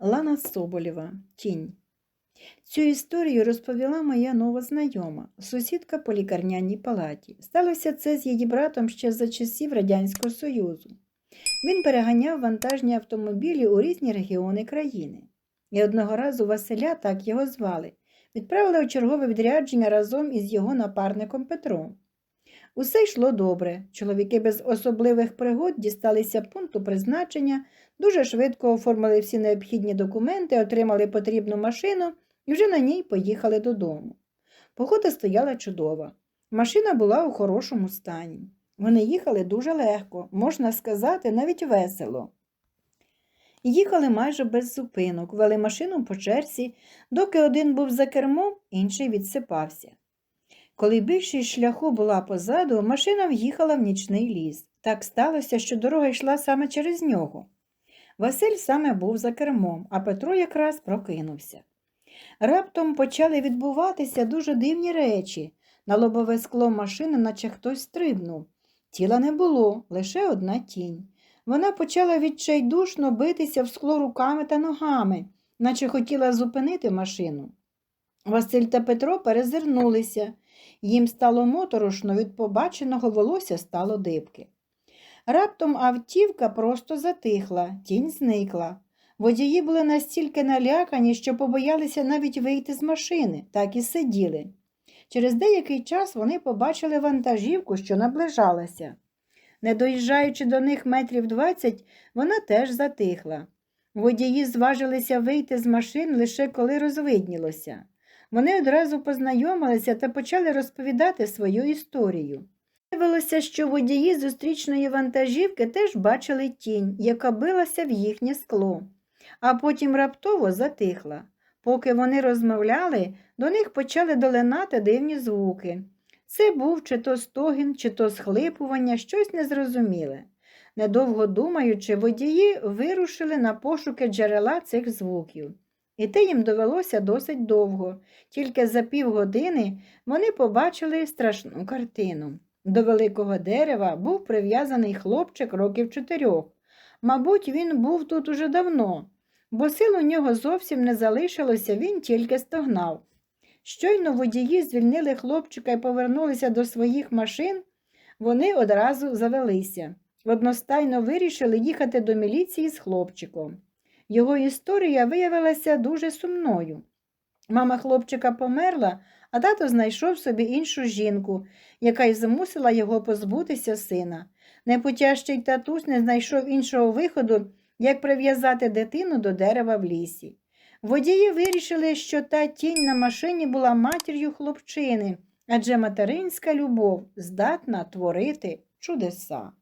Лана Соболєва Тінь. Цю історію розповіла моя нова знайома, сусідка по лікарняній палаті. Сталося це з її братом ще за часів Радянського Союзу. Він переганяв вантажні автомобілі у різні регіони країни. І одного разу Василя, так його звали, відправили у чергове відрядження разом із його напарником Петром. Усе йшло добре. Чоловіки без особливих пригод дісталися пункту призначення, дуже швидко оформили всі необхідні документи, отримали потрібну машину і вже на ній поїхали додому. Погода стояла чудова. Машина була у хорошому стані. Вони їхали дуже легко, можна сказати, навіть весело. Їхали майже без зупинок, вели машину по черзі, доки один був за кермом, інший відсипався. Коли більшість шляху була позаду, машина в'їхала в нічний ліс. Так сталося, що дорога йшла саме через нього. Василь саме був за кермом, а Петро якраз прокинувся. Раптом почали відбуватися дуже дивні речі. На лобове скло машини, наче хтось стрибнув. Тіла не було, лише одна тінь. Вона почала відчайдушно битися в скло руками та ногами, наче хотіла зупинити машину. Василь та Петро перезирнулися. Їм стало моторошно, від побаченого волосся стало дибки. Раптом автівка просто затихла, тінь зникла. Водії були настільки налякані, що побоялися навіть вийти з машини, так і сиділи. Через деякий час вони побачили вантажівку, що наближалася. Не доїжджаючи до них метрів двадцять, вона теж затихла. Водії зважилися вийти з машин лише коли розвиднілося. Вони одразу познайомилися та почали розповідати свою історію. Виявилося, що водії зустрічної вантажівки теж бачили тінь, яка билася в їхнє скло, а потім раптово затихла. Поки вони розмовляли, до них почали долинати дивні звуки. Це був чи то стогін, чи то схлипування, щось незрозуміле. Недовго думаючи, водії вирушили на пошуки джерела цих звуків. І те їм довелося досить довго, тільки за півгодини вони побачили страшну картину. До великого дерева був прив'язаний хлопчик років чотирьох. Мабуть, він був тут уже давно, бо сил у нього зовсім не залишилося, він тільки стогнав. Щойно водії звільнили хлопчика і повернулися до своїх машин, вони одразу завелися. Одностайно вирішили їхати до міліції з хлопчиком. Його історія виявилася дуже сумною. Мама хлопчика померла, а тато знайшов собі іншу жінку, яка й змусила його позбутися сина. Непутящий татусь не знайшов іншого виходу, як прив'язати дитину до дерева в лісі. Водії вирішили, що та тінь на машині була матір'ю хлопчини, адже материнська любов здатна творити чудеса.